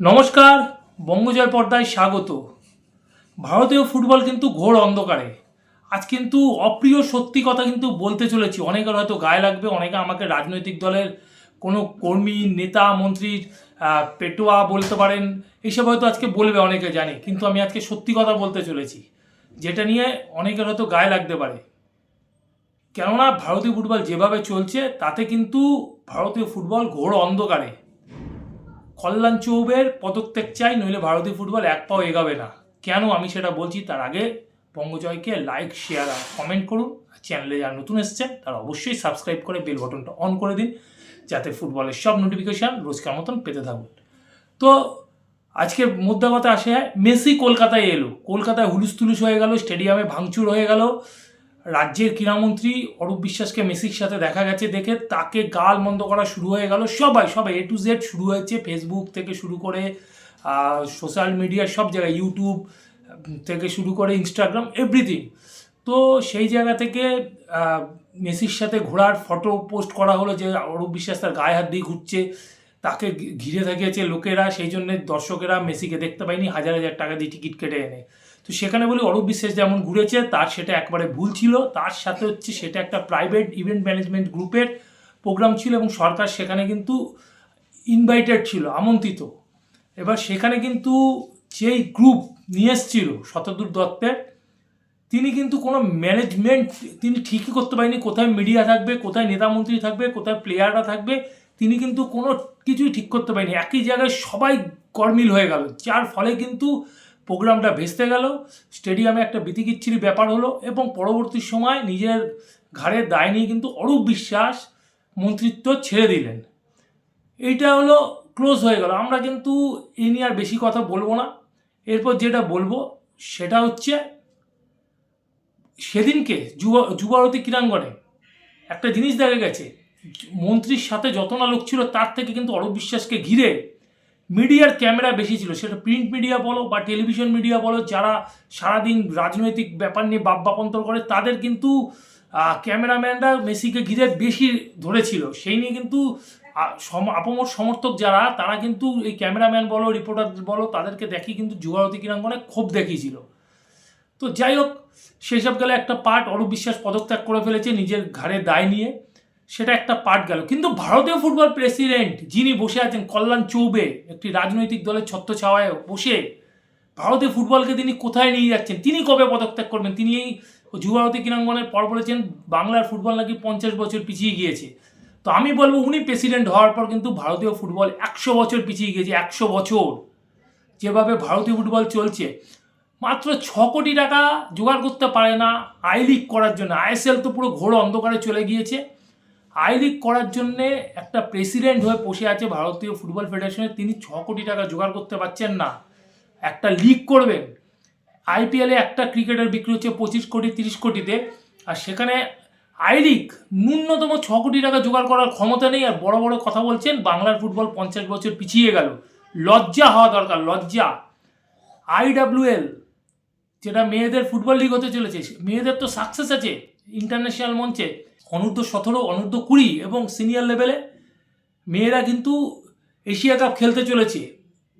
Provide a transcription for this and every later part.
নমস্কার, বঙ্গজয় পর্দায় স্বাগত। ভারতীয় ফুটবল কিন্তু ঘোর অন্ধকারে। আজ কিন্তু অপ্রিয় সত্যি কথা কিন্তু বলতে চলেছি। অনেকের হয়তো গায়ে লাগবে, অনেকে আমাকে রাজনৈতিক দলের কোনো কর্মী, নেতা মন্ত্রীর পেটোয়া বলতে পারেন এইসব হয়তো আজকে বলবে, অনেকে জানি। কিন্তু আমি আজকে সত্যি কথা বলতে চলেছি, যেটা নিয়ে অনেকের হয়তো গায়ে লাগতে পারে। কেননা ভারতীয় ফুটবল যেভাবে চলছে, তাতে কিন্তু ভারতীয় ফুটবল ঘোর অন্ধকারে। কল্যাণ চৌবের পদত্যাগ চাই, নইলে ভারতীয় ফুটবল এক পাও এগাবে না। কেন আমি সেটা বলছি তার আগে বঙ্গজয়কে লাইক শেয়ার আর কমেন্ট করুন। আর চ্যানেলে যারা নতুন এসছেন, তারা অবশ্যই সাবস্ক্রাইব করে বেল বাটনটা অন করে দিন, যাতে ফুটবলের সব নোটিফিকেশান রোজকার মতন পেতে থাকুন। তো আজকে মুদ্রা কথা আসে, মেসি কলকাতায় এলো। কলকাতায় হুলুস তুলুস হয়ে গেল স্টেডিয়ামে ভাঙচুর হয়ে গেল। রাজ্যের ক্রীড়ামন্ত্রী অরূপ বিশ্বাসকে মেসির সাথে দেখা গেছে দেখে তাকে গাল মন্দ করা শুরু হয়ে গেল। সবাই সবাই এ টু জেড শুরু হয়েছে। ফেসবুক থেকে শুরু করে সোশ্যাল মিডিয়া সব জায়গায় ইউটিউব থেকে শুরু করে ইনস্টাগ্রাম এভরিথিং তো সেই জায়গা থেকে মেসির সাথে ঘোড়ার ফটো পোস্ট করা হলো যে অরূপ বিশ্বাস তার গায়ে হাত দিয়ে ঘুরছে। তাকে ঘিরে থাকিয়েছে লোকেরা, সেই জন্য দর্শকেরা মেসিকে দেখতে পায়নি, হাজার হাজার টাকা দিয়ে টিকিট কেটে এনে। তো সেখানে বলি, অরূপ বিশ্বাস যেমন ঘুরেছে, তার সেটা একবারে ভুল ছিল। তার সাথে হচ্ছে সেটা একটা প্রাইভেট ইভেন্ট ম্যানেজমেন্ট গ্রুপের প্রোগ্রাম ছিল এবং সরকার সেখানে কিন্তু ইনভাইটেড ছিল, আমন্ত্রিত। এবার সেখানে কিন্তু যেই গ্রুপ নিয়ে এসছিল, শতদূর দত্তের, তিনি কিন্তু কোনো ম্যানেজমেন্ট তিনি ঠিকই করতে পারেনি। কোথায় মিডিয়া থাকবে, কোথায় নেতামন্ত্রী থাকবে, কোথায় প্লেয়াররা থাকবে তিনি কিন্তু কোনো কিছুই ঠিক করতে পারেনি। একই জায়গায় সবাই গরমিল হয়ে গেল। যার ফলে কিন্তু প্রোগ্রামটা ভেস্তে গেল, স্টেডিয়ামে একটা বিতিকিচ্ছিরি ব্যাপার হলো এবং পরবর্তী সময় নিজের ঘাড়ের দায় নিয়ে কিন্তু অরূপ বিশ্বাস মন্ত্রিত্ব ছেড়ে দিলেন। এইটা হলো ক্লোজ হয়ে গেল। আমরা কিন্তু এই নিয়ে আর বেশি কথা বলব না। এরপর যেটা বলব সেটা হচ্ছে সেদিনকে যুব যুবভারতী ক্রীড়াঙ্গনে একটা জিনিস দেখা গেছে। মন্ত্রীর সাথে যত না লোক ছিল, তার থেকে কিন্তু অরূপ বিশ্বাসকে ঘিরে মিডিয়ার ক্যামেরা বেশি ছিল। সেটা প্রিন্ট মিডিয়া বলো বা টেলিভিশন মিডিয়া বলো, যারা সারাদিন রাজনৈতিক ব্যাপার নিয়ে বাপ করে, তাদের কিন্তু ক্যামেরাম্যানরা মেসিকে ঘিরে বেশি ধরেছিল। সেই নিয়ে কিন্তু আপমর সমর্থক যারা, তারা কিন্তু এই ক্যামেরাম্যান বলো, রিপোর্টার বলো, তাদেরকে দেখি কিন্তু যুবভারতী ক্রীড়াঙ্গনে ক্ষোভ দেখিয়েছিল। তো যাই হোক সেসব গেলে একটা পার্ট অরূপ বিশ্বাস পদত্যাগ করে ফেলেছে নিজের ঘাড়ে দায় নিয়ে। সেটা একটা পার্ট গেল। কিন্তু ভারতীয় ফুটবল প্রেসিডেন্ট যিনি বসে আছেন, কল্যাণ চৌবে, একটি রাজনৈতিক দলের ছত্রছাওয়ায় বসে, ভারতীয় ফুটবলকে তিনি কোথায় নিয়ে যাচ্ছেন? তিনি কবে পদত্যাগ করবেন? তিনি এই যুবভারতী ক্রীড়াঙ্গনের পর বলেছেন, বাংলার ফুটবল নাকি পঞ্চাশ বছর পিছিয়ে গিয়েছে। তো আমি বলব, উনি প্রেসিডেন্ট হওয়ার পর কিন্তু ভারতীয় ফুটবল একশো বছর পিছিয়ে গিয়েছে, একশো বছর যেভাবে ভারতীয় ফুটবল চলছে। মাত্র ছ কোটি টাকা জোগাড় করতে পারে না আই লিগ করার জন্য। আইএসএল তো পুরো ঘোর অন্ধকারে চলে গিয়েছে। আই লিগ করার জন্যে একটা প্রেসিডেন্ট হয়ে বসে আছে ভারতীয় ফুটবল ফেডারেশনে, তিনি ছ কোটি টাকা জোগাড় করতে পারছেন না। একটা লিগ করবেন। আইপিএলে একটা ক্রিকেটার বিক্রি হচ্ছে পঁচিশ কোটি, তিরিশ কোটিতে। আর সেখানে আই লিগ ন্যূনতম ছ কোটি টাকা জোগাড় করার ক্ষমতা নেই। আর বড় বড় কথা বলছেন, বাংলার ফুটবল পঞ্চাশ বছর পিছিয়ে গেল। লজ্জা হওয়া দরকার, লজ্জা। আইডাব্লিউএল যেটা মেয়েদের ফুটবল লিগ হতে চলেছে, মেয়েদের তো সাকসেস আছে। ইন্টারন্যাশনাল মঞ্চে অনূর্ধ্ব সতেরো, অনূর্ধ্ব কুড়ি এবং সিনিয়র লেভেলে মেয়েরা কিন্তু এশিয়া কাপ খেলতে চলেছে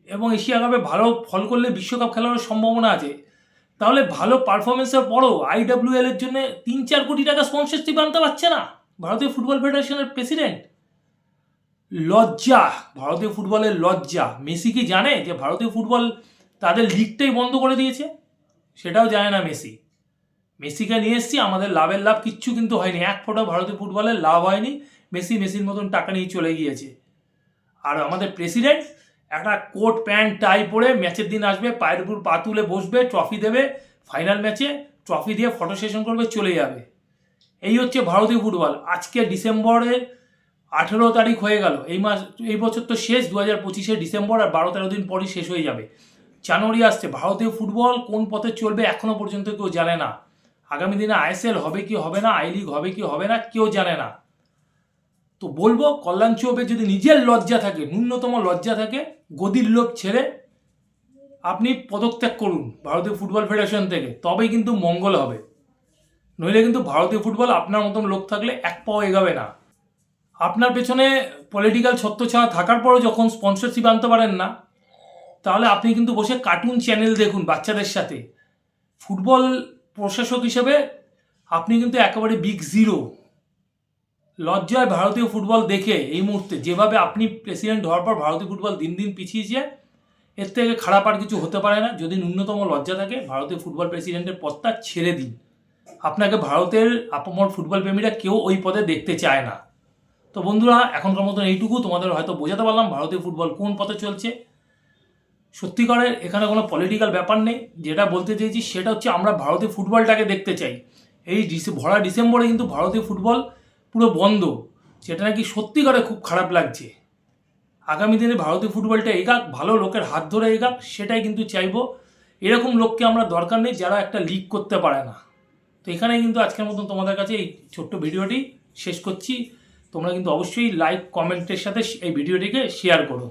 এবং এশিয়া কাপে ভালো ফল করলে বিশ্বকাপ খেলানোর সম্ভাবনা আছে। তাহলে ভালো পারফরমেন্সের পরও আইডাব্লিউএল এর জন্য তিন চার কোটি টাকা স্পন্সরশিপ আনতে পারছে না ভারতীয় ফুটবল ফেডারেশনের প্রেসিডেন্ট লজ্জা, ভারতীয় ফুটবলের লজ্জা। মেসি কি জানে যে ভারতীয় ফুটবল তাদের লিগটাই বন্ধ করে দিয়েছে? সেটাও জানে না মেসি। মেসিকে নিয়ে এসছি, আমাদের লাভের লাভ কিচ্ছু কিন্তু হয়নি। এক ফোঁটা ভারতীয় ফুটবলের লাভ হয়নি। মেসি মেসির মতন টাকা নিয়ে চলে গিয়েছে। আর আমাদের প্রেসিডেন্ট একটা কোট, প্যান্ট, টাই পরে ম্যাচের দিন আসবে, পায়ের উপর পা তুলে বসবে, ট্রফি দেবে, ফাইনাল ম্যাচে ট্রফি দিয়ে ফটো সেশন করবে, চলে যাবে। এই হচ্ছে ভারতীয় ফুটবল। আজকে ডিসেম্বরের আঠেরো তারিখ হয়ে গেল। এই মাস, এই বছর তো শেষ দু হাজার পঁচিশে ডিসেম্বর আর বারো তেরো দিন পরই শেষ হয়ে যাবে। জানুয়ারি আসছে। ভারতীয় ফুটবল কোন পথে চলবে এখনও পর্যন্ত কেউ জানে না। আগামী দিনে আইএসএল হবে কি হবে না, আই লিগ হবে কি হবে না, কেউ জানে না। তো বলব, কল্যাণ চৌবে যদি নিজের লজ্জা থাকে, ন্যূনতম লজ্জা থাকে, গদির লোক ছেড়ে আপনি পদত্যাগ করুন ভারতীয় ফুটবল ফেডারেশন থেকে, তবেই কিন্তু মঙ্গল হবে। নইলে কিন্তু ভারতীয় ফুটবল আপনার মতন লোক থাকলে এক পাও এগাবে না। আপনার পেছনে পলিটিক্যাল ছত্রছায়া থাকার পরও যখন স্পন্সরশিপ আনতে পারেন না, তাহলে আপনি কিন্তু বসে কার্টুন চ্যানেল দেখুন বাচ্চাদের সাথে। ফুটবল প্রশাসক হিসেবে আপনি কিন্তু একেবারে বিগ জিরো লজ্জায় ভারতীয় ফুটবল দেখে এই মুহূর্তে যেভাবে আপনি প্রেসিডেন্ট হওয়ার পর ভারতীয় ফুটবল দিন দিন পিছিয়েছে এর থেকে খারাপ আর কিছু হতে পারে না। যদি ন্যূনতম লজ্জা থাকে, ভারতীয় ফুটবল প্রেসিডেন্টের পদটা ছেড়ে দিন। আপনাকে ভারতের আপমর ফুটবল প্রেমীরা কেউ ওই পদে দেখতে চায় না। তো বন্ধুরা, এখনকার মতন এইটুকু। তোমাদের হয়তো বোঝাতে পারলাম ভারতীয় ফুটবল কোন পথে চলছে। সত্যিকারের এখানে কোনো পলিটিক্যাল ব্যাপার নেই। যেটা বলতে চেয়েছি সেটা হচ্ছে আমরা ভারতীয় ফুটবলটাকে দেখতে চাই। এই ভরা ডিসেম্বরে কিন্তু ভারতীয় ফুটবল পুরো বন্ধ। সেটা নাকি সত্যিকারে খুব খারাপ লাগছে। আগামী দিনে ভারতীয় ফুটবলটা এগাক, ভালো লোকের হাত ধরে এগাক, সেটাই কিন্তু চাইব। এরকম লোককে আমরা দরকার নেই যারা একটা লিক করতে পারে না। তো এখানে কিন্তু আজকের মতন তোমাদের কাছে এই ছোট্ট ভিডিওটি শেষ করছি। তোমরা কিন্তু অবশ্যই লাইক কমেন্টের সাথে এই ভিডিওটিকে শেয়ার করো।